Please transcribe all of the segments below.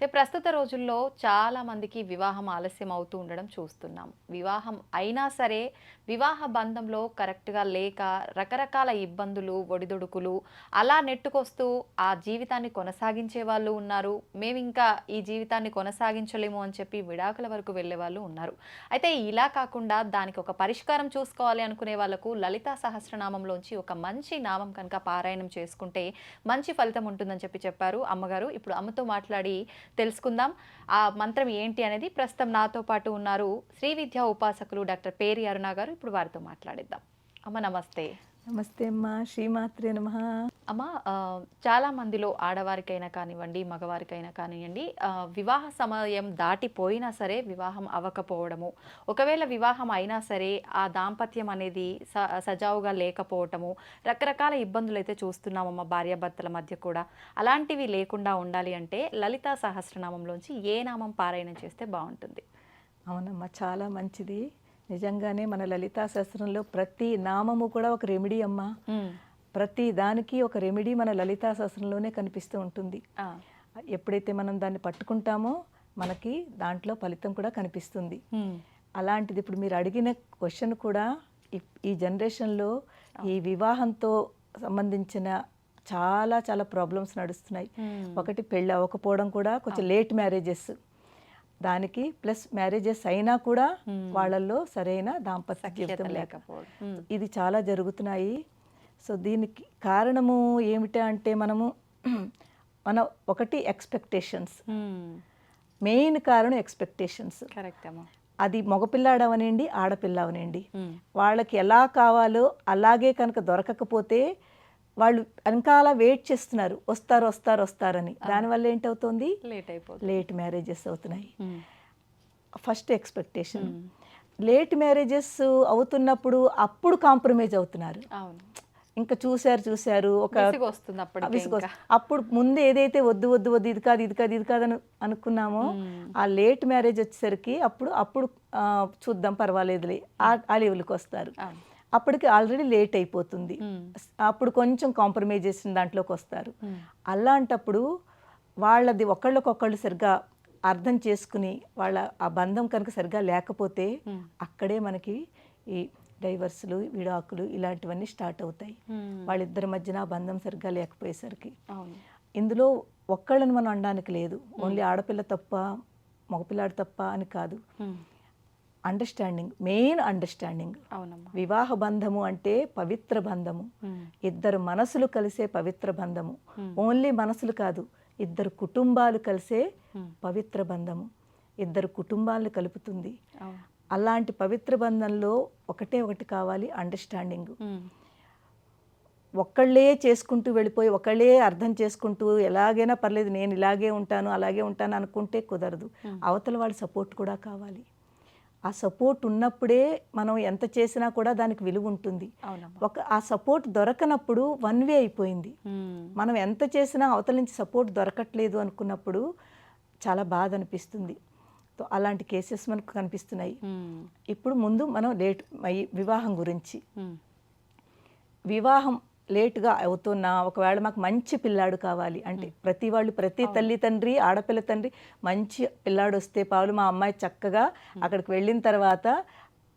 అయితే ప్రస్తుత రోజుల్లో చాలామందికి వివాహం ఆలస్యం అవుతూ ఉండడం చూస్తున్నాం. వివాహం అయినా సరే వివాహ బంధంలో కరెక్ట్గా లేక రకరకాల ఇబ్బందులు ఒడిదుడుకులు అలా నెట్టుకొస్తూ ఆ జీవితాన్ని కొనసాగించే వాళ్ళు ఉన్నారు. మేము ఇంకా ఈ జీవితాన్ని కొనసాగించలేము అని చెప్పి విడాకుల వరకు వెళ్ళే వాళ్ళు ఉన్నారు. అయితే ఇలా కాకుండా దానికి ఒక పరిష్కారం చూసుకోవాలి అనుకునే వాళ్ళకు లలితా సహస్రనామంలోంచి ఒక మంచి నామం కనుక పారాయణం చేసుకుంటే మంచి ఫలితం ఉంటుందని చెప్పి చెప్పారు అమ్మగారు. ఇప్పుడు అమ్మతో మాట్లాడి తెలుసుకుందాం. ఆ మంత్రం ఏంటి అనేది ప్రస్తుతం నాతో పాటు ఉన్నారు శ్రీ విద్యా ఉపాసకులు డాక్టర్ పేరి అరుణ గారు. ఇప్పుడు వారితో మాట్లాడిద్దాం. అమ్మ నమస్తే. నమస్తే అమ్మా శ్రీమాత్రే నమ. అమ్మ చాలా మందిలో ఆడవారికైనా కానివ్వండి మగవారికైనా కానివ్వండి వివాహ సమయం దాటిపోయినా సరే వివాహం అవ్వకపోవడము. ఒకవేళ వివాహం అయినా సరే ఆ దాంపత్యం అనేది స సజావుగా లేకపోవటము రకరకాల ఇబ్బందులు అయితే చూస్తున్నామమ్మ భార్యాభర్తల మధ్య కూడా. అలాంటివి లేకుండా ఉండాలి అంటే లలితా సహస్రనామంలోంచి ఏ నామం పారాయణం చేస్తే బాగుంటుంది? అవునమ్మా చాలా మంచిది. నిజంగానే మన లలితా శాస్త్రంలో ప్రతి నామము కూడా ఒక రెమెడీ అమ్మా. ప్రతి దానికి ఒక రెమెడీ మన లలితా శాస్త్రంలోనే కనిపిస్తూ ఉంటుంది. ఎప్పుడైతే మనం దాన్ని పట్టుకుంటామో మనకి దాంట్లో ఫలితం కూడా కనిపిస్తుంది. అలాంటిది ఇప్పుడు మీరు అడిగిన క్వశ్చన్ కూడా ఈ- జనరేషన్లో ఈ వివాహంతో సంబంధించిన చాలా చాలా ప్రాబ్లమ్స్ నడుస్తున్నాయి. ఒకటి పెళ్ళి అవ్వకపోవడం కూడా కొంచెం లేట్ మ్యారేజెస్ దానికి ప్లస్ మ్యారేజెస్ అయినా కూడా వాళ్ళల్లో సరైన దాంపత్య జీవితం లేక లేకపోవడం. ఇది చాలా జరుగుతున్నాయి. సో దీనికి కారణము ఏమిటా అంటే మనము మన ఒకటి ఎక్స్పెక్టేషన్స్. మెయిన్ కారణం ఎక్స్పెక్టేషన్స్. అది మగపిల్లాడు అవనండి ఆడపిల్ల అవనండి వాళ్ళకి ఎలా కావాలో అలాగే కనుక దొరకకపోతే వాళ్ళు వెనకాల వెయిట్ చేస్తున్నారు. వస్తారు వస్తారు వస్తారని. దానివల్ల ఏంటవుతుంది? లేట్ అయిపోతుంది. లేట్ మ్యారేజెస్ అవుతున్నాయి. ఫస్ట్ ఎక్స్పెక్టేషన్ లేట్ మ్యారేజెస్ అవుతున్నప్పుడు అప్పుడు కాంప్రమైజ్ అవుతున్నారు. ఇంకా చూశారు చూశారు. ఒక. అప్పుడు ముందు ఏదైతే వద్దు వద్దు వద్దు ఇది కాదు ఇది కాదు ఇది కాదని అనుకున్నామో ఆ లేట్ మ్యారేజ్ వచ్చేసరికి అప్పుడు అప్పుడు చూద్దాం పర్వాలేదులే. ఆ లెవెల్కి వస్తారు. అవును. అప్పటికి ఆల్రెడీ లేట్ అయిపోతుంది. అప్పుడు కొంచెం కాంప్రమైజేషన్ దాంట్లోకి వస్తారు. అలాంటప్పుడు వాళ్ళది ఒకళ్ళకొకళ్ళు సరిగ్గా అర్థం చేసుకుని వాళ్ళ ఆ బంధం కనుక సరిగ్గా లేకపోతే అక్కడే మనకి ఈ డైవర్స్లు విడాకులు ఇలాంటివన్నీ స్టార్ట్ అవుతాయి. వాళ్ళిద్దరి మధ్యన ఆ బంధం సరిగ్గా లేకపోయేసరికి. ఇందులో ఒక్కళ్ళని మనం అనడానికి లేదు. ఓన్లీ ఆడపిల్ల తప్ప మగపిల్లాడు తప్ప అని కాదు. అండర్స్టాండింగ్ మెయిన్ అండర్స్టాండింగ్ వివాహ బంధము అంటే పవిత్ర బంధము. ఇద్దరు మనసులు కలిసే పవిత్ర బంధము. ఓన్లీ మనసులు కాదు ఇద్దరు కుటుంబాలు కలిసే. పవిత్ర బంధము. ఇద్దరు కుటుంబాలను కలుపుతుంది. అలాంటి పవిత్ర బంధంలో ఒకటే ఒకటి కావాలి అండర్స్టాండింగ్ ఒక్కళ్ళే చేసుకుంటూ వెళ్ళిపోయి ఒకళ్ళే అర్థం చేసుకుంటూ ఎలాగైనా పర్లేదు నేను ఇలాగే ఉంటాను అలాగే ఉంటాను అనుకుంటే కుదరదు. అవతల వాళ్ళ సపోర్ట్ కూడా కావాలి. ఆ సపోర్ట్ ఉన్నప్పుడే మనం ఎంత చేసినా కూడా దానికి విలువ ఉంటుంది. ఒక ఆ సపోర్ట్ దొరకనప్పుడు వన్ వే అయిపోయింది. మనం ఎంత చేసినా అవతల నుంచి సపోర్ట్ దొరకట్లేదు అనుకున్నప్పుడు చాలా బాధ అనిపిస్తుంది. అలాంటి కేసెస్ మనకు కనిపిస్తున్నాయి. ఇప్పుడు ముందు మనం లేట్ వివాహం గురించి. వివాహం లేటుగా అవుతున్నా ఒకవేళ మాకు మంచి పిల్లాడు కావాలి అంటే ప్రతి వాళ్ళు ప్రతి తల్లి తండ్రి ఆడపిల్ల తండ్రి మంచి పిల్లాడు వస్తే పావులు మా అమ్మాయి చక్కగా అక్కడికి వెళ్ళిన తర్వాత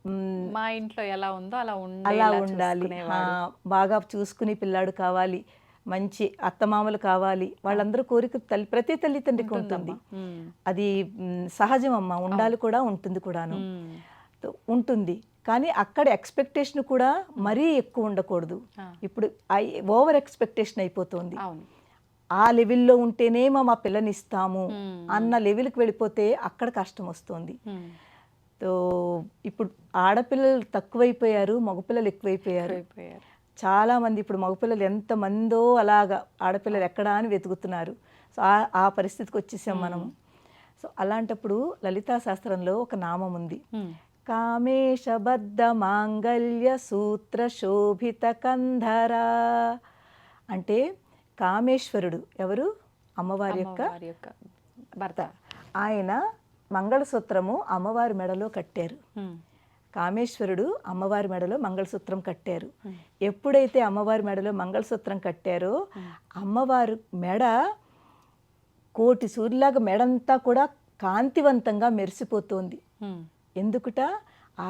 మ్, ఇంట్లో ఎలా ఉందో అలా అలా ఉండేలా. బాగా చూసుకునే పిల్లాడు కావాలి మంచి అత్తమామలు కావాలి వాళ్ళందరూ కోరిక తల్లి ప్రతి తల్లి తండ్రికి ఉంటుంది అది సహజం అమ్మ ఉండాలి కూడా ఉంటుంది కూడాను. ఉంటుంది. కానీ అక్కడ ఎక్స్పెక్టేషన్ కూడా మరీ ఎక్కువ ఉండకూడదు. ఇప్పుడు ఓవర్ ఎక్స్పెక్టేషన్ అయిపోతుంది. ఆ లెవెల్లో ఉంటేనే మా పిల్లని ఇస్తాము Hmm. అన్న లెవెల్కి వెళ్ళిపోతే అక్కడ కష్టం వస్తుంది. ఉమ్, సో ఇప్పుడు ఆడపిల్లలు తక్కువైపోయారు మగపిల్లలు ఎక్కువైపోయారు. అయిపోయారు చాలా మంది ఇప్పుడు మగపిల్లలు ఎంతమందో అలాగా ఆడపిల్లలు ఎక్కడా అని వెతుకుతున్నారు. సో ఆ- ఆ పరిస్థితికి వచ్చేసాం మనము. సో అలాంటప్పుడు లలితా శాస్త్రంలో ఒక నామం ఉంది. ఉమ్, కామేశబద్ధ మాంగళ్య సూత్ర శోభిత కంధరా అంటే కామేశ్వరుడు ఎవరు? అమ్మవారి యొక్క భర్త. ఆయన మంగళసూత్రము అమ్మవారి మెడలో కట్టారు. కామేశ్వరుడు అమ్మవారి మెడలో మంగళసూత్రం కట్టారు. ఎప్పుడైతే అమ్మవారి మెడలో మంగళసూత్రం కట్టారో అమ్మవారు మెడ కోటి సూర్యులాగా మెడంతా కూడా కాంతివంతంగా మెరిసిపోతోంది. ఎందుకుట? ఆ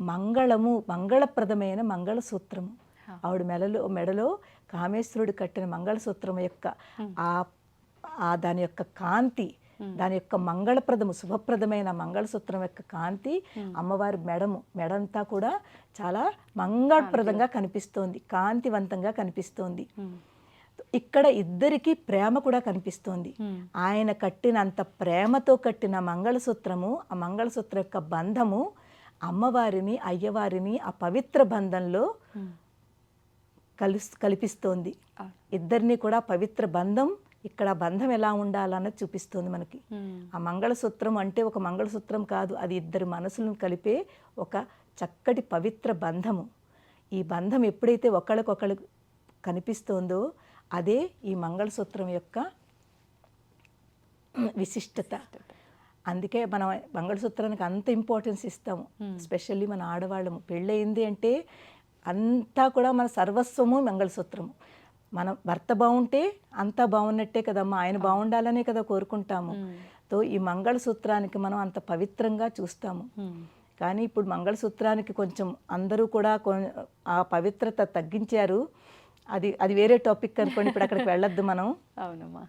మంగళము మంగళప్రదమైన మంగళసూత్రము. ఆవిడ మెడలో మెడలో కామేశ్వరుడు కట్టిన మంగళసూత్రం యొక్క ఆ ఆ దాని యొక్క కాంతి దాని యొక్క మంగళప్రదము శుభప్రదమైన మంగళసూత్రం యొక్క కాంతి అమ్మవారి మెడము మెడంతా కూడా చాలా మంగళప్రదంగా కనిపిస్తోంది కాంతివంతంగా కనిపిస్తోంది. ఇక్కడ ఇద్దరికి ప్రేమ కూడా కనిపిస్తోంది. ఆయన కట్టినంత ప్రేమతో కట్టిన మంగళసూత్రము ఆ మంగళసూత్రం యొక్క బంధము అమ్మవారిని అయ్యవారిని ఆ పవిత్ర బంధంలో కలుస్ కల్పిస్తోంది. ఇద్దరిని కూడా పవిత్ర బంధం ఇక్కడ బంధం ఎలా ఉండాలన్నది చూపిస్తోంది మనకి. ఆ మంగళసూత్రం అంటే ఒక మంగళసూత్రం కాదు అది ఇద్దరు మనసులను కలిపే ఒక చక్కటి పవిత్ర బంధము. ఈ బంధం ఎప్పుడైతే ఒకళ్ళకొకళ్ళు కనిపిస్తోందో అదే ఈ మంగళసూత్రం యొక్క విశిష్టత. అందుకే మనం మంగళసూత్రానికి అంత ఇంపార్టెన్స్ ఇస్తాము. స్పెషల్లీ మన ఆడవాళ్ళము. పెళ్ళయింది అంటే అంతా కూడా మన సర్వస్వము మంగళసూత్రము. మన భర్త బాగుంటే అంతా బాగున్నట్టే కదమ్మా. ఆయన బాగుండాలనే కదా కోరుకుంటాము. తో ఈ మంగళసూత్రానికి మనం అంత పవిత్రంగా చూస్తాము. ఉమ్. కానీ ఇప్పుడు మంగళసూత్రానికి కొంచెం అందరూ కూడా ఆ పవిత్రత తగ్గించారు. అది అది వేరే టాపిక్ అనుకోండి ఇప్పుడు అక్కడికి వెళ్ళొద్దు మనం. అవునమ్మా.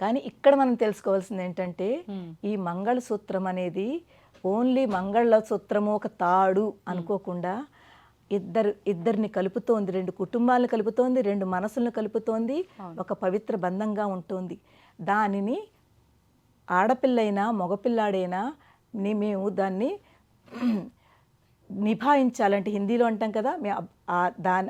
కానీ ఇక్కడ మనం తెలుసుకోవాల్సింది ఏంటంటే. ఈ మంగళసూత్రం అనేది ఓన్లీ మంగళసూత్రము ఒక తాడు అనుకోకుండా ఇద్దరు ఇద్దరిని కలుపుతోంది రెండు కుటుంబాలను కలుపుతోంది రెండు మనసులను కలుపుతోంది ఒక పవిత్ర బంధంగా ఉంటుంది. దానిని ఆడపిల్లైనా మగపిల్లాడైనా మేము దాన్ని నిభాయించాలంటే హిందీలో అంటాం కదా దాని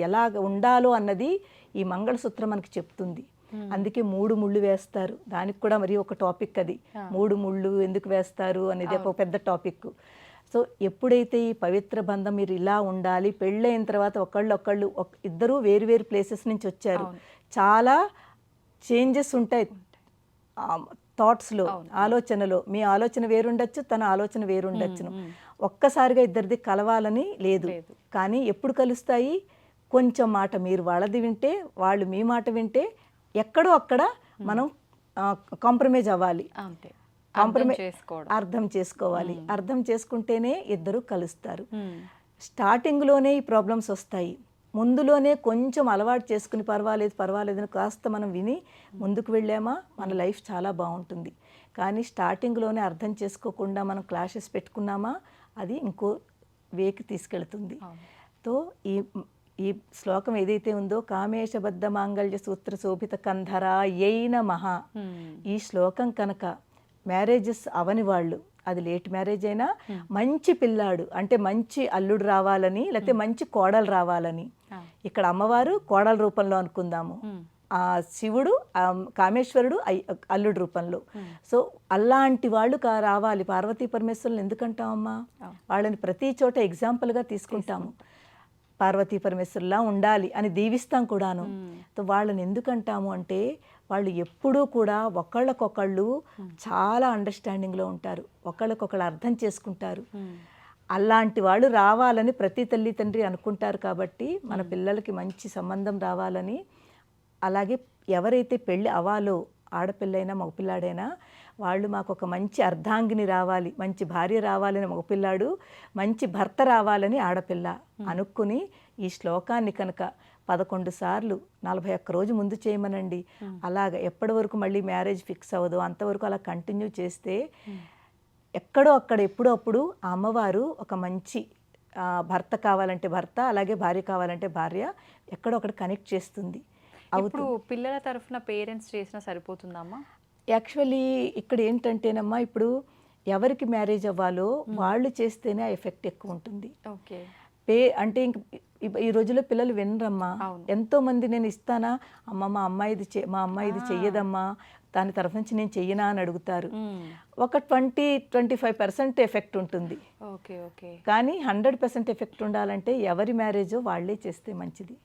ఎలా ఉండాలో అన్నది ఈ మంగళసూత్రం మనకి చెప్తుంది. అందుకే మూడు ముళ్ళు వేస్తారు. దానికి కూడా మరి ఒక టాపిక్ అది. మూడు ముళ్ళు ఎందుకు వేస్తారు అనేది ఒక పెద్ద టాపిక్. సో ఎప్పుడైతే ఈ పవిత్ర బంధం మీరు ఇలా ఉండాలి పెళ్ళైన తర్వాత ఒకళ్ళు ఒకళ్ళు ఒక- ఇద్దరూ వేరు వేరు ప్లేసెస్ నుంచి వచ్చారు. చాలా చేంజెస్ ఉంటాయి. థాట్స్లో ఆలోచనలో. మీ ఆలోచన వేరుండొచ్చు తన ఆలోచన వేరుండొచ్చును. ఒక్కసారిగా ఇద్దరిది కలవాలని లేదు. కానీ ఎప్పుడు కలుస్తాయి? కొంచెం మాట మీరు వాళ్ళది వింటే వాళ్ళు మీ మాట వింటే ఎక్కడో అక్కడ మనం కాంప్రమైజ్ అవ్వాలి. కాంప్రమైజ్ అర్థం చేసుకోవాలి. అర్థం చేసుకుంటేనే ఇద్దరు కలుస్తారు. స్టార్టింగ్లోనే ఈ ప్రాబ్లమ్స్ వస్తాయి. ముందులోనే కొంచెం అలవాటు చేసుకుని పర్వాలేదు పర్వాలేదు అని కాస్త మనం విని ముందుకు వెళ్ళామా? మన లైఫ్ చాలా బాగుంటుంది. కానీ స్టార్టింగ్లోనే అర్థం చేసుకోకుండా మనం క్లాషెస్ పెట్టుకున్నామా? అది ఇంకో వేకి తీసుకెళ్తుంది. తో ఈ ఈ శ్లోకం ఏదైతే ఉందో కామేశబద్ధ మాంగళ్య సూత్ర శోభిత కంధరా యైన మహా. ఈ శ్లోకం కనుక మ్యారేజెస్ అవని వాళ్ళు అది లేట్ మ్యారేజ్ అయినా మంచి పిల్లాడు అంటే మంచి అల్లుడు రావాలని లేకపోతే మంచి కోడలు రావాలని. ఇక్కడ అమ్మవారు కోడల రూపంలో అనుకుందాము. శివుడు కామేశ్వరుడు అల్లుడు రూపంలో. సో అలాంటి వాళ్ళు రావాలి. పార్వతీ పరమేశ్వరులు ఎందుకంటామమ్మా వాళ్ళని ప్రతి చోట ఎగ్జాంపుల్గా తీసుకుంటాము. పార్వతీ పరమేశ్వరులా ఉండాలి అని దీవిస్తాం కూడాను. సో వాళ్ళని ఎందుకంటాము అంటే వాళ్ళు ఎప్పుడూ కూడా ఒకళ్ళకొకళ్ళు చాలా అండర్స్టాండింగ్లో ఉంటారు. ఒకళ్ళకొకళ్ళు అర్థం చేసుకుంటారు. అలాంటి వాళ్ళు రావాలని ప్రతి తల్లి తండ్రి అనుకుంటారు కాబట్టి మన పిల్లలకి మంచి సంబంధం రావాలని అలాగే ఎవరైతే పెళ్ళి అవ్వాలో ఆడపిల్లైనా మగపిల్లాడైనా వాళ్ళు మాకు ఒక మంచి అర్ధాంగిని రావాలి మంచి భార్య రావాలని మగపిల్లాడు మంచి భర్త రావాలని ఆడపిల్ల అనుకుని ఈ శ్లోకాన్ని కనుక పదకొండు సార్లు నలభై ఒక్క రోజు ముందు చేయమనండి. అలాగ ఎప్పటి వరకు మళ్ళీ మ్యారేజ్ ఫిక్స్ అవ్వదు అంతవరకు అలా కంటిన్యూ చేస్తే ఎక్కడో అక్కడ ఎప్పుడో అప్పుడు ఆ అమ్మవారు ఒక మంచి భర్త కావాలంటే భర్త అలాగే భార్య కావాలంటే భార్య ఎక్కడో అక్కడ కనెక్ట్ చేస్తుంది. ఇప్పుడు పిల్లల తరఫున పేరెంట్స్ చేసినా సరిపోతుందమ్మా? యాక్చువల్లీ ఇక్కడ ఏంటంటేనమ్మా ఇప్పుడు ఎవరికి మ్యారేజ్ అవ్వాలో వాళ్ళు చేస్తేనే ఆ ఎఫెక్ట్ ఎక్కువ ఉంటుంది. ఓకే. పే అంటే ఇంక ఈ- రోజుల్లో పిల్లలు వినరమ్మా. ఎంతో మంది నేను ఇస్తానా? అమ్మ మా అమ్మాయిది చే మా అమ్మాయిది చెయ్యదమ్మా. దాని తరఫు నుంచి నేను చెయ్యనా అని అడుగుతారు. ఒక twenty twenty five percent effect ఉంటుంది. Okay okay. కానీ హండ్రెడ్ పర్సెంట్ ఎఫెక్ట్ ఉండాలంటే ఎవరి మ్యారేజో వాళ్ళే చేస్తే మంచిది.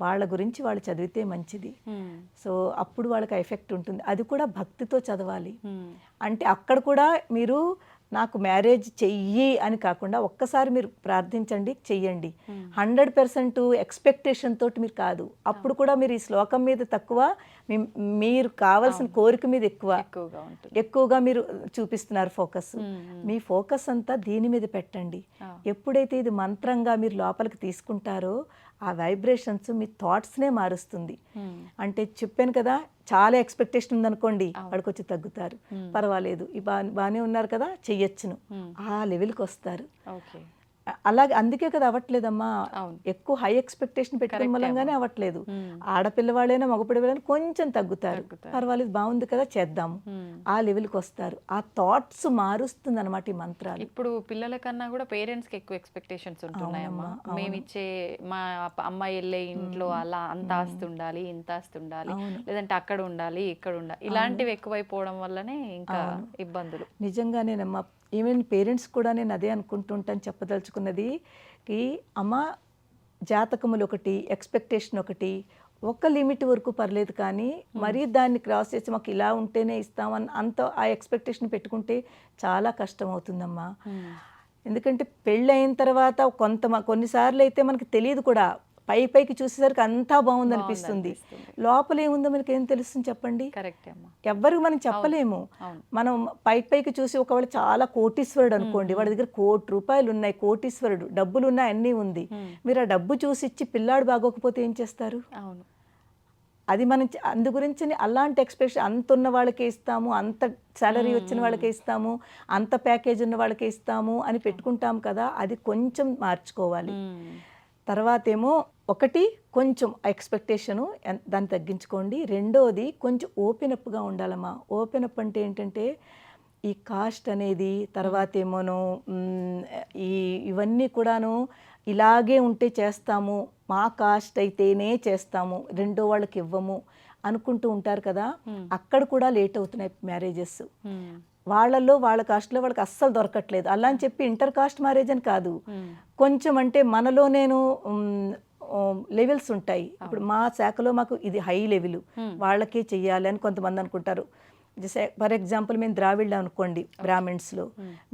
వాళ్ళ గురించి వాళ్ళు చదివితే మంచిది. సో అప్పుడు వాళ్ళకి ఎఫెక్ట్ ఉంటుంది. అది కూడా భక్తితో చదవాలి. అంటే అక్కడ కూడా మీరు నాకు మ్యారేజ్ చెయ్యి అని కాకుండా ఒక్కసారి మీరు ప్రార్థించండి చెయ్యండి. హండ్రెడ్ పర్సెంట్ ఎక్స్పెక్టేషన్ తోటి మీరు కాదు. అప్పుడు కూడా మీరు ఈ శ్లోకం మీద తక్కువ మీరు కావాల్సిన కోరిక మీద ఎక్కువ ఎక్కువగా మీరు చూపిస్తున్నారు ఫోకస్. మీ ఫోకస్ అంతా దీని మీద పెట్టండి. ఎప్పుడైతే ఇది మంత్రంగా మీరు లోపలికి తీసుకుంటారో ఆ వైబ్రేషన్స్ మీ థాట్స్నే మారుస్తుంది. మ్మ్. అంటే చెప్పాను కదా చాలా ఎక్స్పెక్టేషన్ ఉందనుకోండి వచ్చి తగ్గుతారు. పర్వాలేదు ఈ బా బాగానే ఉన్నారు కదా చెయ్యొచ్చును. మ్మ్. ఆ లెవెల్కి వస్తారు. అలాగే అందుకే కదా అవ్వట్లేదమ్మా. ఎక్కువ హై ఎక్స్పెక్టేషన్ Correct మూలంగానే. అవ్వట్లేదు. ఆడపిల్లవాళ్ళైనా మగపిల్లవాళ్ళైనా కొంచెం తగ్గుతారు. పర్వాలేదు బాగుంది కదా చేద్దాము. ఆ లెవెల్కి వస్తారు. ఆ థాట్స్ మారుస్తుంది అనమాట ఈ మంత్రాలు. ఇప్పుడు పిల్లల కన్నా కూడా పేరెంట్స్కి ఎక్కువ ఎక్స్పెక్టేషన్స్ ఉంటున్నాయమ్మా. మేము ఇచ్చే మా అమ్మాయి వెళ్ళే ఇంట్లో అలా అంత ఆస్తి ఉండాలి ఇంత ఆస్తి ఉండాలి. లేదంటే అక్కడ ఉండాలి ఇక్కడ ఉండాలి. ఇలాంటివి ఎక్కువైపోవడం వల్లనే ఇంకా ఇబ్బందులు. నిజంగానేనమ్మా ఈవెన్ పేరెంట్స్ కూడా నేను అదే అనుకుంటుంటాను చెప్పదలుచుకున్నది కి అమ్మ జాతకములు ఒకటి ఎక్స్పెక్టేషన్ ఒకటి ఒక లిమిట్ వరకు పర్లేదు కానీ మరీ దాన్ని క్రాస్ చేసి మాకు ఇలా ఉంటేనే ఇస్తామని అంత ఆ ఎక్స్పెక్టేషన్ పెట్టుకుంటే చాలా కష్టం అవుతుందమ్మా ఎందుకంటే పెళ్ళి అయిన తర్వాత కొంత కొన్నిసార్లు అయితే మనకి తెలియదు కూడా పై పైకి చూసేసరికి అంతా బాగుంది అనిపిస్తుంది. లోపల ఏముందో మనకి ఏం తెలుస్తుంది చెప్పండి? ఎవ్వరికి మనం చెప్పలేము. మనం పై పైకి చూసి ఒకవేళ చాలా కోటీశ్వరుడు అనుకోండి వాడి దగ్గర కోటి రూపాయలు ఉన్నాయి కోటీశ్వరుడు డబ్బులు ఉన్నాయి అన్నీ ఉంది. మీరు ఆ డబ్బు చూసి ఇచ్చి పిల్లాడు బాగోకపోతే ఏం చేస్తారు? అవును. అది మనం అందు గురించి అలాంటి ఎక్స్పెక్టేషన్ అంత ఉన్న వాళ్ళకే ఇస్తాము అంత సాలరీ వచ్చిన వాళ్ళకే ఇస్తాము అంత ప్యాకేజ్ ఉన్న వాళ్ళకే ఇస్తాము అని పెట్టుకుంటాం కదా అది కొంచెం మార్చుకోవాలి. తర్వాత ఏమో ఒకటి కొంచెం ఎక్స్పెక్టేషను దాన్ని తగ్గించుకోండి. రెండోది కొంచెం ఓపెన్ అప్గా ఉండాలమ్మా. ఓపెన్ అప్ అంటే ఏంటంటే ఈ కాస్ట్ అనేది తర్వాత ఏమోనో ఈ ఇవన్నీ కూడాను ఇలాగే ఉంటే చేస్తాము మా కాస్ట్ అయితేనే చేస్తాము రెండో వాళ్ళకి ఇవ్వము అనుకుంటూ ఉంటారు కదా. అక్కడ కూడా లేట్ అవుతున్నాయి మ్యారేజెస్. వాళ్ళల్లో వాళ్ళ కాస్ట్లో వాళ్ళకి అస్సలు దొరకట్లేదు. అలా అని చెప్పి ఇంటర్ కాస్ట్ మ్యారేజ్ అని కాదు. కొంచెం అంటే మనలో నేను లెవెల్స్ ఉంటాయి. ఇప్పుడు మా శాఖలో మాకు ఇది హై లెవెల్. వాళ్ళకే చెయ్యాలి అని కొంతమంది అనుకుంటారు. ఫర్ ఎగ్జాంపుల్ మేము ద్రావిళ్ళ అనుకోండి బ్రాహ్మిన్స్లో.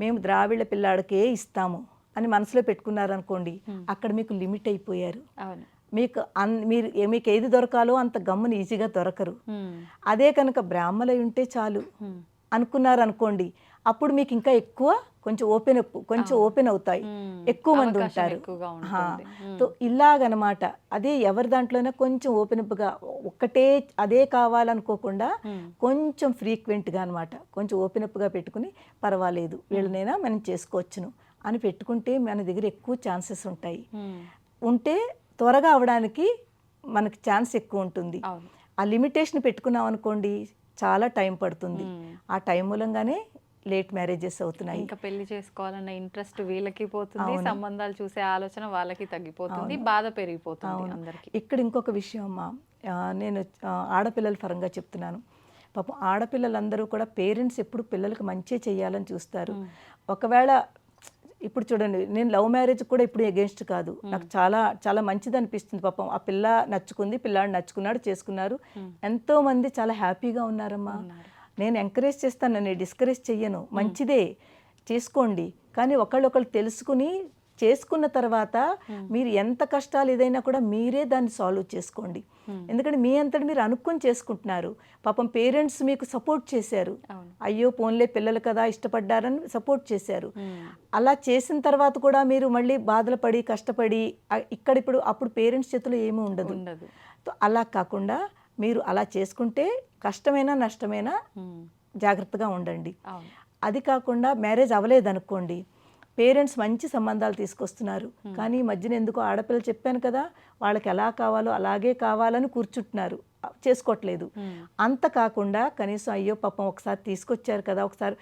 మేము ద్రావిళ్ళ పిల్లాడికే ఇస్తాము అని మనసులో పెట్టుకున్నారు అనుకోండి అక్కడ మీకు లిమిట్ అయిపోయారు. మీకు అన్ మీరు మీకు ఏది దొరకాలో అంత గమ్మున ఈజీగా దొరకరు. అదే కనుక బ్రాహ్మలై ఉంటే చాలు. అనుకున్నారు అనుకోండి అప్పుడు మీకు ఇంకా ఎక్కువ కొంచెం ఓపెన్ అప్ కొంచెం ఓపెన్ అవుతాయి. ఎక్కువ మంది ఉంటారు. తో ఇలాగనమాట. అదే ఎవరి దాంట్లోనే కొంచెం ఓపెన్ అప్గా ఒక్కటే అదే కావాలనుకోకుండా. కొంచెం ఫ్రీక్వెంట్గా అనమాట. కొంచెం ఓపెన్ అప్గా పెట్టుకుని పర్వాలేదు వీళ్ళనైనా మనం చేసుకోవచ్చును అని పెట్టుకుంటే మన దగ్గర ఎక్కువ ఛాన్సెస్ ఉంటాయి. ఉంటే త్వరగా అవడానికి మనకి ఛాన్స్ ఎక్కువ ఉంటుంది. ఆ లిమిటేషన్ పెట్టుకున్నాం అనుకోండి చాలా టైం పడుతుంది. ఆ టైం మూలంగానే లేట్ మ్యారేజెస్ అవుతున్నాయి. ఇంకా పెళ్ళి చేసుకోవాలన్న ఇంట్రెస్ట్ వీళ్ళకి పోతుంది సంబంధాలు చూసే ఆలోచన వాళ్ళకి తగ్గిపోతుంది బాధ పెరిగిపోతుంది అందరికి. ఇక్కడ ఇంకొక విషయం అమ్మా నేను ఆడపిల్లల పరంగా చెప్తున్నాను. పాపం ఆడపిల్లలందరూ కూడా పేరెంట్స్ ఎప్పుడు పిల్లలకు మంచి చేయాలని చూస్తారు. ఒకవేళ ఇప్పుడు చూడండి నేను లవ్ మ్యారేజ్ కూడా ఇప్పుడు ఎగెన్స్ట్ కాదు. నాకు చాలా చాలా మంచిది అనిపిస్తుంది పాపం. ఆ పిల్ల నచ్చుకుంది పిల్లాడు నచ్చుకున్నాడు చేసుకున్నారు. ఎంతో మంది చాలా హ్యాపీగా ఉన్నారమ్మా. నేను ఎంకరేజ్ చేస్తాను నేను డిస్కరేజ్ చెయ్యను. మంచిదే చేసుకోండి. కానీ ఒకళ్ళొకళ్ళు తెలుసుకుని చేసుకున్న తర్వాత మీరు ఎంత కష్టాలు ఏదైనా కూడా మీరే దాన్ని సాల్వ్ చేసుకోండి. ఎందుకంటే మీ అంతటి మీరు అనుకొని చేసుకుంటున్నారు. పాపం పేరెంట్స్ మీకు సపోర్ట్ చేశారు. అయ్యో పోన్లే పిల్లలు కదా ఇష్టపడ్డారని సపోర్ట్ చేశారు. అలా చేసిన తర్వాత కూడా మీరు మళ్ళీ బాధలు పడి కష్టపడి ఇక్కడ ఇప్పుడు అప్పుడు పేరెంట్స్ చేతిలో ఏమీ ఉండదు. అలా కాకుండా మీరు అలా చేసుకుంటే కష్టమైనా నష్టమైనా. జాగ్రత్తగా ఉండండి. అది కాకుండా మ్యారేజ్ అవ్వలేదు అనుకోండి పేరెంట్స్ మంచి సంబంధాలు తీసుకొస్తున్నారు. కానీ ఈ మధ్యన ఎందుకో ఆడపిల్లలు చెప్పాను కదా వాళ్ళకి ఎలా కావాలో అలాగే కావాలని కూర్చుంటున్నారు. చేసుకోవట్లేదు. అంత కాకుండా కనీసం అయ్యో పాపం ఒకసారి తీసుకొచ్చారు కదా ఒకసారి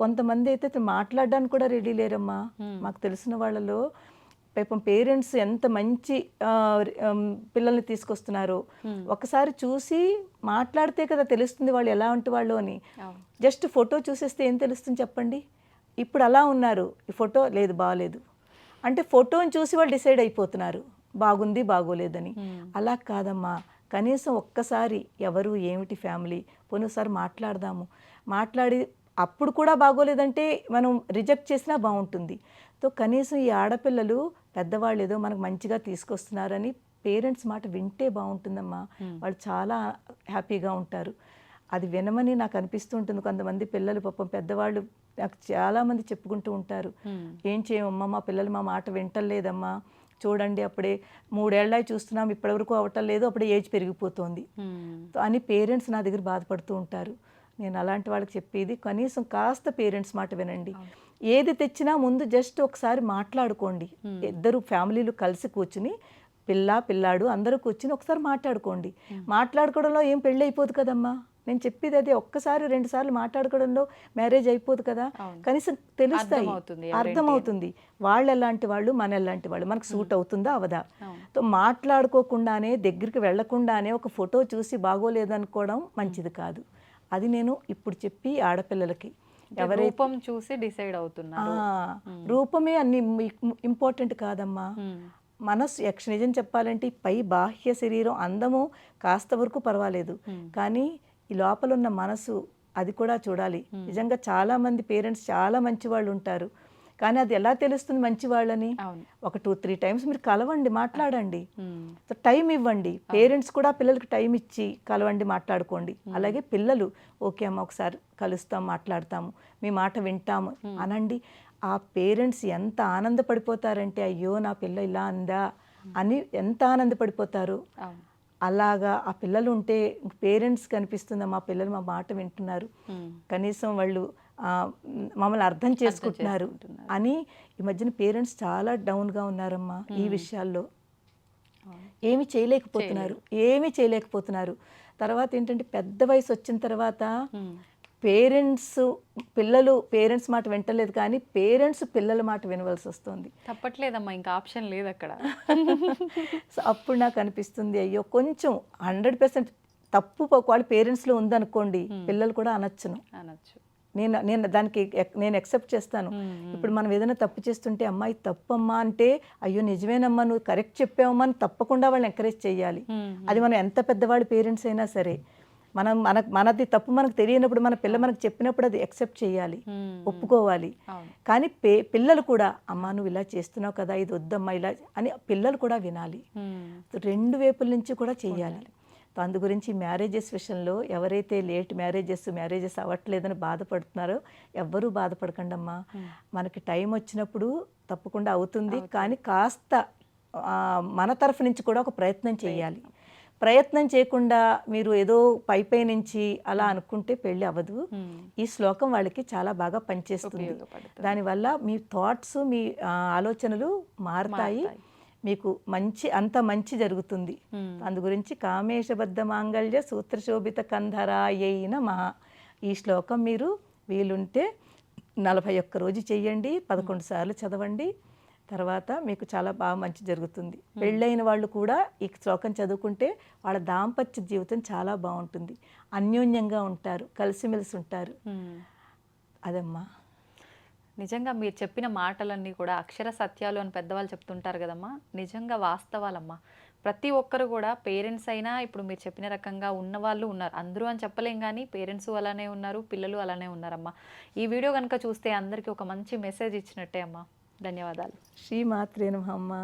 కొంతమంది అయితే మాట్లాడడానికి కూడా రెడీ లేరమ్మా. మాకు తెలిసిన వాళ్ళలో పాపం పేరెంట్స్ ఎంత మంచి పిల్లల్ని తీసుకొస్తున్నారో ఒకసారి చూసి మాట్లాడితే కదా తెలుస్తుంది వాళ్ళు ఎలా ఉంటే వాళ్ళు అని. జస్ట్ ఫోటో చూసేస్తే ఏం తెలుస్తుంది చెప్పండి? ఇప్పుడు అలా ఉన్నారు. ఈ ఫోటో లేదు బాగలేదు అంటే ఫోటోని చూసి వాళ్ళు డిసైడ్ అయిపోతున్నారు. బాగుంది బాగోలేదని. అలా కాదమ్మా. కనీసం ఒక్కసారి ఎవరు ఏమిటి ఫ్యామిలీ? పోనీ ఒకసారి మాట్లాడదాము. మాట్లాడి అప్పుడు కూడా బాగోలేదంటే మనం రిజెక్ట్ చేసినా బాగుంటుంది. సో కనీసం ఈ ఆడపిల్లలు పెద్దవాళ్ళు ఏదో మనకు మంచిగా తీసుకొస్తున్నారని పేరెంట్స్ మాట వింటే బాగుంటుందమ్మా. వాళ్ళు చాలా హ్యాపీగా ఉంటారు. అది వినమని నాకు అనిపిస్తూ ఉంటుంది కొంతమంది పిల్లలు పాపం పెద్దవాళ్ళు నాకు చాలామంది చెప్పుకుంటూ ఉంటారు. ఏం చేయమమ్మా మా పిల్లలు మా మాట వింటలేదమ్మా. చూడండి అప్పుడే మూడేళ్ళ చూస్తున్నాం ఇప్పటివరకు అవటం లేదు అప్పుడే ఏజ్ పెరిగిపోతుంది. అని పేరెంట్స్ నా దగ్గర బాధపడుతూ ఉంటారు. నేను అలాంటి వాళ్ళకి చెప్పేది కనీసం కాస్త పేరెంట్స్ మాట వినండి. ఏది తెచ్చినా ముందు జస్ట్ ఒకసారి మాట్లాడుకోండి. ఇద్దరు ఫ్యామిలీలు కలిసి కూర్చుని పిల్ల పిల్లాడు అందరూ కూర్చుని ఒకసారి మాట్లాడుకోండి. మాట్లాడుకోవడంలో ఏం పెళ్ళి అయిపోదు కదమ్మా. నేను చెప్పేది అదే ఒక్కసారి రెండు సార్లు మాట్లాడుకోవడంలో మ్యారేజ్ అయిపోదు కదా. కనీసం తెలుస్తాయి. అర్థమవుతుంది వాళ్ళు ఎలాంటి వాళ్ళు మన ఎలాంటి వాళ్ళు మనకు సూట్ అవుతుందా అవదా? మాట్లాడుకోకుండానే దగ్గరికి వెళ్ళకుండానే ఒక ఫోటో చూసి బాగోలేదనుకోవడం మంచిది కాదు. అది నేను ఇప్పుడు చెప్పి ఆడపిల్లలకి రూపం చూసి డిసైడ్ అవుతున్నారు. ఆ, రూపమే అన్ని ఇంపార్టెంట్ కాదమ్మా. మనసు యక్ష నిజం చెప్పాలంటే పై బాహ్య శరీరం అందము కాస్త వరకు పర్వాలేదు. కానీ ఈ లోపల ఉన్న మనసు అది కూడా చూడాలి. నిజంగా చాలా మంది పేరెంట్స్ చాలా మంచి వాళ్ళు ఉంటారు. కానీ అది ఎలా తెలుస్తుంది మంచి వాళ్ళని ఒక టూ త్రీ టైమ్స్ మీరు కలవండి మాట్లాడండి. టైం ఇవ్వండి. పేరెంట్స్ కూడా పిల్లలకి టైం ఇచ్చి కలవండి మాట్లాడుకోండి. అలాగే పిల్లలు ఓకే అమ్మ ఒకసారి కలుస్తాం మాట్లాడతాము. మీ మాట వింటాము. అనండి ఆ పేరెంట్స్ ఎంత ఆనందపడిపోతారంటే అయ్యో నా పిల్ల ఇలా అందా? అని ఎంత ఆనందపడిపోతారు? అలాగా ఆ పిల్లలు ఉంటే పేరెంట్స్ కనిపిస్తుంది మా పిల్లలు మా మాట వింటున్నారు. కనీసం వాళ్ళు మమ్మల్ని అర్థం చేసుకుంటున్నారు. అని ఈ మధ్యన పేరెంట్స్ చాలా డౌన్గా ఉన్నారమ్మా ఈ విషయాల్లో. ఏమి చేయలేకపోతున్నారు ఏమీ చేయలేకపోతున్నారు తర్వాత ఏంటంటే పెద్ద వయసు వచ్చిన తర్వాత. పేరెంట్స్ పిల్లలు పేరెంట్స్ మాట వింటలేదు కానీ పేరెంట్స్ పిల్లల మాట వినవలసి వస్తుంది. తప్పట్లేదమ్మా ఇంకా ఆప్షన్ లేదు అక్కడ సో అప్పుడు నాకు అనిపిస్తుంది అయ్యో కొంచెం హండ్రెడ్ పర్సెంట్ తప్పు వాళ్ళ పేరెంట్స్లో ఉందనుకోండి పిల్లలు కూడా అనొచ్చును. అనొచ్చు. నేను నేను దానికి నేను ఎక్సెప్ట్ చేస్తాను. ఇప్పుడు మనం ఏదైనా తప్పు చేస్తుంటే అమ్మాయి తప్పు అమ్మా అంటే అయ్యో నిజమేనమ్మా నువ్వు కరెక్ట్ చెప్పావమ్మా అని తప్పకుండా వాళ్ళని ఎంకరేజ్ చేయాలి. అది మనం ఎంత పెద్దవాడి పేరెంట్స్ అయినా సరే. మనం మన మనది తప్పు మనకు తెలియనప్పుడు మన పిల్ల మనకు చెప్పినప్పుడు అది ఎక్సెప్ట్ చేయాలి. ఒప్పుకోవాలి. కానీ పే పిల్లలు కూడా అమ్మా నువ్వు ఇలా చేస్తున్నావు కదా ఇది వద్దమ్మా ఇలా అని పిల్లలు కూడా వినాలి. రెండు వైపుల నుంచి కూడా చేయాలి. అందు గురించి మ్యారేజెస్ విషయంలో ఎవరైతే లేట్ మ్యారేజెస్ మ్యారేజెస్ అవ్వట్లేదని బాధపడుతున్నారో ఎవ్వరూ బాధపడకండి అమ్మా మనకి టైం వచ్చినప్పుడు తప్పకుండా అవుతుంది. కానీ కాస్త మన తరఫు నుంచి కూడా ఒక ప్రయత్నం. చేయాలి. ప్రయత్నం చేయకుండా మీరు ఏదో పై పై నుంచి అలా అనుకుంటే పెళ్ళి అవ్వదు. ఈ శ్లోకం వాళ్ళకి చాలా బాగా పనిచేస్తుంది. దానివల్ల మీ థాట్స్ మీ ఆలోచనలు మారుతాయి. మీకు మంచి అంత మంచి జరుగుతుంది. అందు గురించి కామేశబద్ధ మాంగళ్య సూత్రశోభిత కంధరాయైన మహా ఈ శ్లోకం మీరు వీలుంటే నలభై ఒక్క రోజు చెయ్యండి పదకొండు సార్లు చదవండి తర్వాత మీకు చాలా బాగా మంచి జరుగుతుంది. పెళ్ళైన వాళ్ళు కూడా ఈ శ్లోకం చదువుకుంటే వాళ్ళ దాంపత్య జీవితం చాలా బాగుంటుంది. అన్యోన్యంగా ఉంటారు కలిసిమెలిసి ఉంటారు. మ్మ్. అదమ్మా. నిజంగా మీరు చెప్పిన మాటలన్నీ కూడా అక్షర సత్యాలు అని పెద్దవాళ్ళు చెప్తుంటారు కదమ్మా. నిజంగా వాస్తవాలమ్మా. ప్రతి ఒక్కరు కూడా పేరెంట్స్ అయినా ఇప్పుడు మీరు చెప్పిన రకంగా ఉన్న వాళ్ళు ఉన్నారు. అందరూ అని చెప్పలేం కానీ పేరెంట్స్ అలానే ఉన్నారు పిల్లలు అలానే ఉన్నారమ్మా. ఈ వీడియో కనుక చూస్తే అందరికీ ఒక మంచి మెసేజ్ ఇచ్చినట్టే అమ్మా. ధన్యవాదాలు. శ్రీమాత్రే నమః అమ్మా.